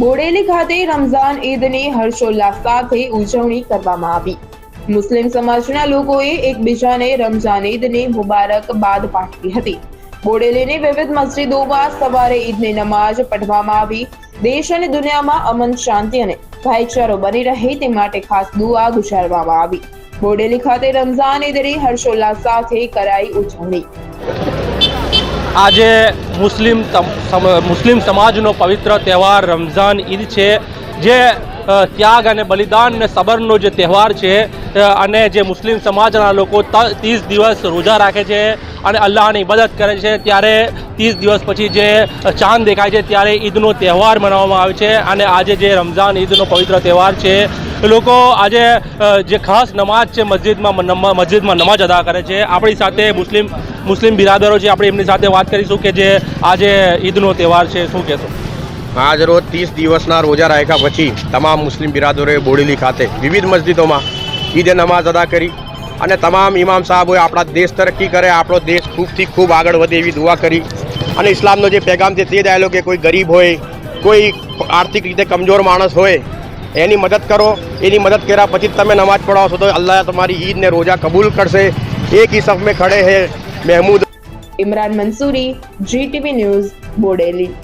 બોડેલી ખાતે રમઝાન ઈદની હર્ષોલ્લાસ સાથે ઉજવણી કરવામાં આવી. મુસ્લિમ સમાજના લોકોએ એકબીજાને રમઝાન ઈદની મુબારકબાદ પાઠવી હતી. બોડેલીની વિવિધ મસ્જિદોમાં સવારે ઈદની નમાઝ પઢવામાં આવી. દેશ અને દુનિયામાં અમન, શાંતિ અને ભાઈચારો બની રહે તે માટે ખાસ દુઆ ગુજારવામાં આવી. બોડેલી ખાતે રમઝાન ઈદની હર્ષોલ્લાસ સાથે કરાઈ ઉજવણી. આજે મુસ્લિમ મુસ્લિમ સમાજનો પવિત્ર તહેવાર રમઝાન ઈદ છે જે ત્યાગ અને બલિદાન અને સબરનો જે તહેવાર છે અને જે મુસ્લિમ સમાજના લોકો ત્રીસ દિવસ રોજા રાખે છે અને અલ્લાહની ઇબાદત કરે છે, ત્યારે ત્રીસ દિવસ પછી જે ચાંદ દેખાય છે, ત્યારે ઈદનો તહેવાર મનાવવામાં આવે છે અને આજે જે રમઝાન ઈદનો પવિત્ર તહેવાર છે લોકો આજે જે ખાસ નમાજ છે મસ્જિદમાં મસ્જિદમાં નમાજ અદા કરે છે. આપણી સાથે મુસ્લિમ મુસ્લિમ બિરાદરો છે, આપણે એમની સાથે વાત કરીશું કે જે આજે ઈદનો તહેવાર છે, શું કહેશો? આજ રોજ ત્રીસ દિવસના રોજા રાખ્યા પછી તમામ મુસ્લિમ બિરાદરોએ બોડેલી ખાતે વિવિધ મસ્જિદોમાં ઈદે નમાઝ અદા કરી અને તમામ ઇમામ સાહેબોએ આપણા દેશ તરક્કી કરે, આપણો દેશ ખૂબથી ખૂબ આગળ વધે એવી દુઆ કરી. અને ઇસ્લામનો જે પેગામ છે તે જ આવેલો કે કોઈ ગરીબ હોય, કોઈ આર્થિક રીતે કમજોર માણસ હોય, એની મદદ કરો, એની મદદ કર્યા પછી તમે નમાજ પઢાવશો તો અલ્લાહ તમારી ઈદને રોજા કબૂલ કરશે. એક હિસાબ મેં ખડે હે Mahmood. Imran Mansuri GTV news, Bodeli.